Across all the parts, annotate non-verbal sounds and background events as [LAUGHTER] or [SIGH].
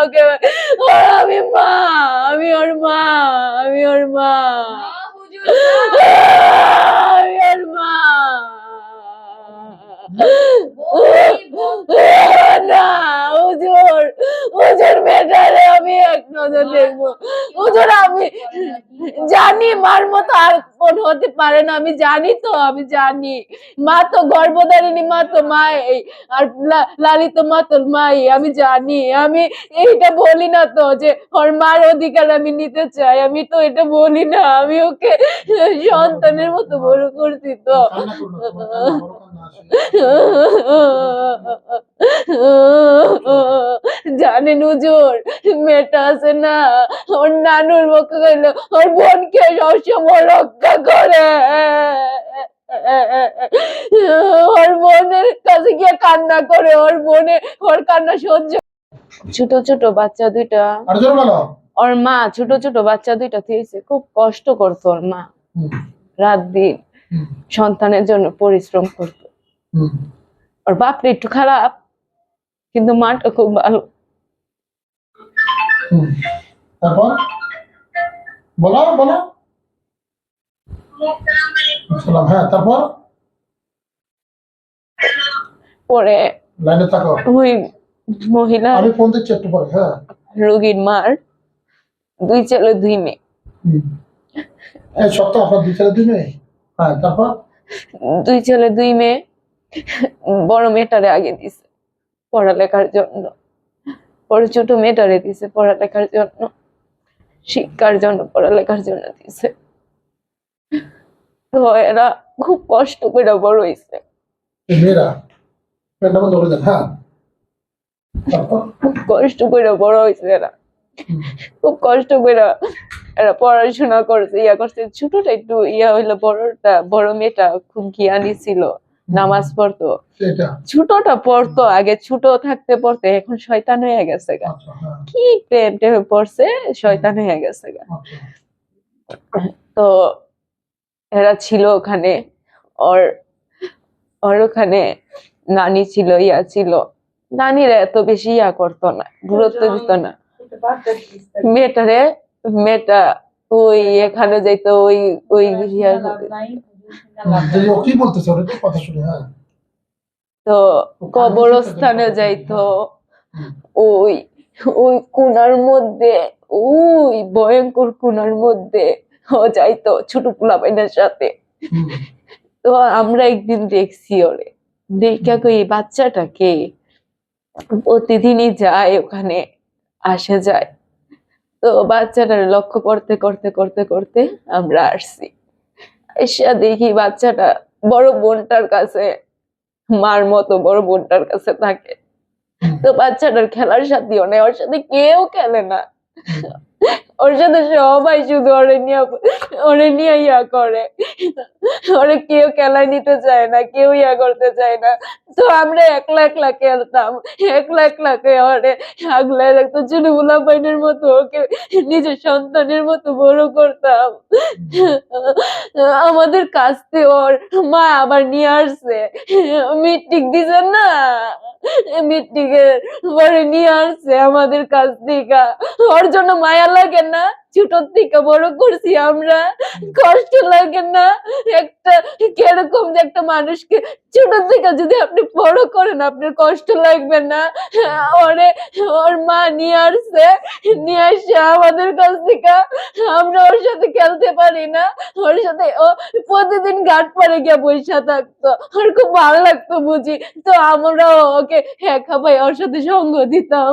ওকে আমি মা আমি ওর মা আমি ওর মা। আমি ওর মা। না হুজুর হুজুর মেয়েটারে আমি এক নজর দেখব। হুজুর আমি জানি মার মতো আর কোন হতে পারে না, আমি জানি তো, আমি জানি মা তো গর্ভধারিণী, মা তো মাই, আর লালিত মা তো মাই, আমি জানি আমি এইটা বলি না তো যে ওর মার অধিকার আমি নিতে চাই, আমি তো এটা বলি না, আমি ওকে সন্তানের মতো বড় করছি তো। জানেন হুজুর, মেয়েটা আছে না, ওর নানুর মুখে গেল ওর বোনকে সবসময় রক্ষা করে। ওর বোনের কাছে গিয়ে কান্না করে ওর বোনে ওর কান্না সহ্য ছোট ছোট বাচ্চা দুইটা। ওর মা ছোট ছোট বাচ্চা দুইটা খুব কষ্ট করতো ওর মা। রাত দিন সন্তানের জন্য পরিশ্রম করতো। ওর বাপটা একটু খারাপ কিন্তু মাটা খুব ভালো। তারপর? বলো বলো। সালাম। হ্যাঁ তারপর? পরে লাইনে থাকো। ওই মহিলা আমি ফোন দিচ্ছি একটু পরে হ্যাঁ। রোগীর মার দুই ছেলে দুই মেয়ে। আপনার দুই ছেলে দুই মেয়ে? হ্যাঁ তারপর? দুই ছেলে দুই মেয়ে। বড় মেয়েটারে আগে দিছে পড়ালেখার জন্য। পরে ছোট মেয়েটারে দিছে পড়ালেখার জন্য। শিক্ষার জন্য পড়ালেখার জন্য দিছে। এরা খুব কষ্ট করে বড় হয়েছে। মেয়েরা মেয়েটা বন্ধ করে হ্যাঁ? খুব কষ্ট করে বড় হয়েছে এরা। খুব কষ্ট করে এরা পড়াশোনা করছে ইয়া করছে। ছোটটা একটু ইয়া হইল বড়টা বড় মেয়েটা খুব জ্ঞানী ছিল নামাজ পড়তো। ছোটটা পড়তো আগে ছোট থাকতে পড়তে এখন শয়তান হয়ে গেছে গা। আচ্ছা হ্যাঁ। কি প্রেম টেমে পড়ছে শয়তান হয়ে গেছে গা। আচ্ছা। তো এরা ছিল ওখানে। ওর ওর ওখানে নানি ছিল ইয়া ছিল। নানিরা এত বেশি ইয়া করতো না গুরুত্ব দিত না। মেয়েটারে মেয়েটা ওই এখানে যাইতো ওই ওই হ্যাঁ। তো কবরস্থানে যাইতো। ওই ওই কোনার মধ্যে ওই ভয়ঙ্কর কোনার মধ্যে ও যাইতো ছোট পোলাপাইনের সাথে। তো আমরা একদিন দেখছি ওরে। দেখা কই এই বাচ্চাটা কে প্রতিদিনই যায় ওখানে আসে যায়। তো বাচ্চাটার লক্ষ্য করতে করতে করতে করতে আমরা আসছি। এসে দেখি বাচ্চাটা বড় বোনটার কাছে মার মতো বড় বোনটার কাছে থাকে। তো বাচ্চাটার খেলার সাথীও নেই ওর সাথে কেউ খেলে না। ওর সাথে সবাই শুধু ইয়া করে। ওরে কেউ নিতে চায় না, কেউ ইয়া করতে চায় না। তো আমরা একলা একলা খেলতাম, একলা একলা ওরে আগলে রাখতো ছোট মতো ওকে নিজের সন্তানের মতো বড় করতাম। আমাদের কাছ থেকে ওর মা আবার নিয়ে আসছে। মিট্টিক দিছেন না? মিট্টিকে পরে নিয়ে আসছে আমাদের কাছ থেকে। ওর জন্য মায়া লাগে না? ছোট থেকে বড় করছি আমরা। কষ্ট লাগে না? একটা কীরকম যে একটা মানুষকে ছোট থেকে যদি আপনি বড় করেন, আপনার কষ্ট লাগবে না? ওরে, ওর মা নিয়ে আসছে নিয়ে আসছে আমাদের কাছ থেকে। আমরা ওর সাথে খেলতে পারি না। ওর সাথে ও প্রতিদিন ঘাট পাড়ে গিয়ে বসে থাকতো। ওর খুব ভালো লাগতো বুঝি। তো আমরা ওকে হ্যাঁ ভাই ওর সাথে সঙ্গ দিতাম।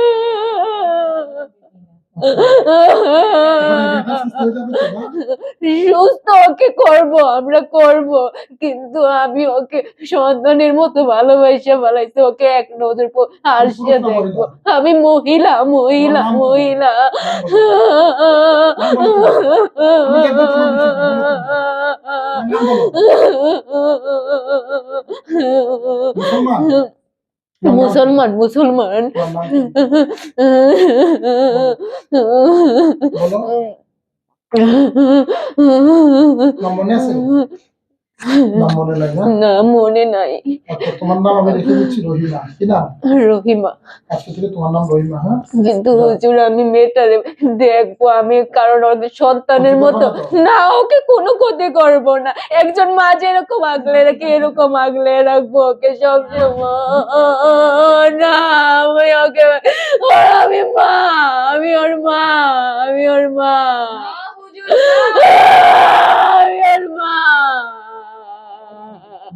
সুস্থ ওকে করব আমরা করব। কিন্তু আমি ওকে সন্তানের মতো ভালোবাসা বালাইতে ওকে এক নজর হাসিয়ে দেখব। আমি মহিলা মহিলা মহিলা। [LAUGHS] মুসলমান? মুসলমান মুসলমান বলো নাম মনে আছে নাম মনে নাই না? মনে নাই। আচ্ছা তোমার নাম আমি রেখে দিচ্ছি রহিমা। কি নাম? রহিমা। আজকে থেকে তোমার নাম রহিমা হ্যাঁ? কিন্তু হুজুর আমি মেয়েটারে দেখব আমি কারণ ওদের সন্তানের মতো। না ওকে কোনো ক্ষতি করব না। একজন মা যেরকম আগলে রাখি এরকম আগলে রাখব ওকে সবসময় না আমি ওকে আমি মা আমি ওর মা আমি ওর মা আমি ওর মা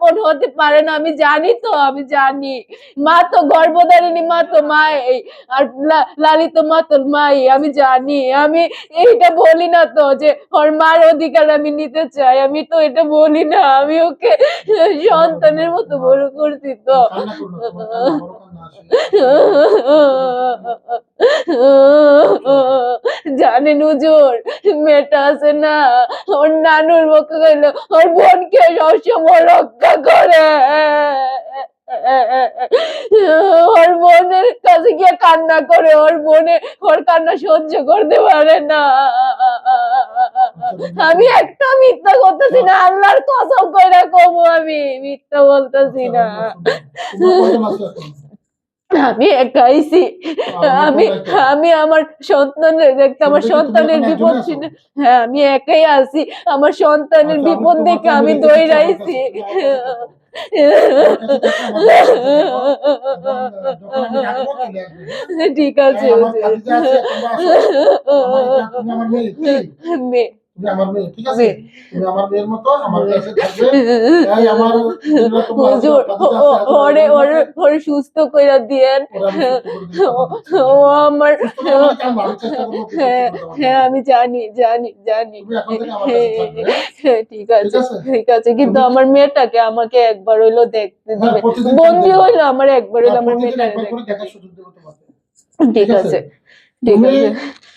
কোন হতে পারে না, আমি জানি তো, আমি জানি মা তো গর্ভধারিণী, মা তো মাই আর লালিত মা তো মাই, আমি জানি আমি এইটা বলি না তো যে ওর মার অধিকার আমি নিতে চাই, আমি তো এটা বলি না, আমি ওকে সন্তানের মতো বড় করছি তো। জানেন হুজুর, মেয়েটা আছে না, ওর নানুর মুখে গেল ওর বোনকে সবসময় রক্ষা করে। ওর বোনের কাছে গিয়ে কান্না করে, ওর বোনে, ওর কান্না সহ্য করতে পারে না। আমি একটা মিথ্যা করতেছি না, আল্লাহর কসম করে কমু আমি, মিথ্যা বলতেছি না তোমার কয়জন আছে এখন? আমি একাইছি আমি আমি আমার সন্তানের দেখতে আমার সন্তানের বিপদ ছিল হ্যাঁ আমি একাই আছি। আমার সন্তানের আচ্ছা, বিপদ দেখে আমি দৌড়াইছি ঠিক আছে [LAUGHS] মেয়ে, আমার মেয়ে, ঠিক আছে? তুমি আমার মেয়ের মতো আমার কাছে থাকবে। এই আমার হুজুর ও- ওরে ওরে ওরে সুস্থ দিয়েন আমার হ্যাঁ হ্যাঁ আমি জানি জানি জানি হ্যাঁ? হ্যাঁ, ঠিক আছে ঠিক আছে? কিন্তু আমার মেয়েটাকে আমাকে একবার হইল দেখতে দিবে বন্দি হইল আমার একবার হইল আমার মেয়েটাকে একবার করে দেখতে দেখার সুযোগ দেবো তোমাকে। ঠিক আছে? ঠিক আছে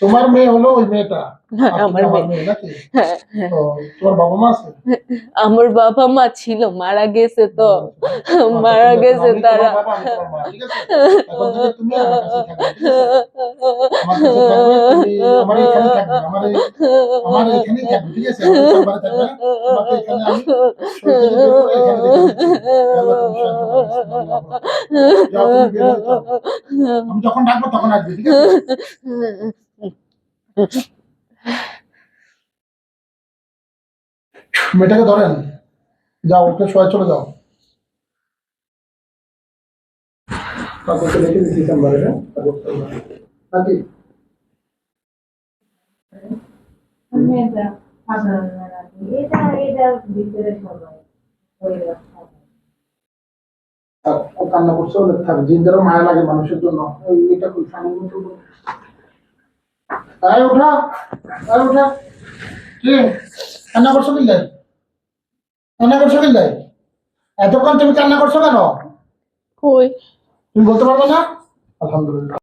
তোমার মেয়ে হলো ওই মেয়েটা আমার হ্যাঁ হ্যাঁ বাবা মা আমার বাবা মা ছিল মারা গেছে তো মারা গেছে তারা হয়ে যখন ডাকবো তখন আসবে ঠিক আছে মেয়েটাকে ধরেন। যাও ওকে সবাই চলে যাও। হ্যাঁ? এটা এটা এটা কান্না করছে থাক। জিনদেরও মায়া লাগে মানুষের জন্য। এই মেয়েটা খুব সামনে উঠো আয় ওঠা আয় ওঠা কি? কান্না করছ কিনলে কান্না করছ কিনলে এতক্ষণ তুমি কান্না করছ কেন? কই? তুমি বলতে পারবে না? আলহামদুলিল্লাহ।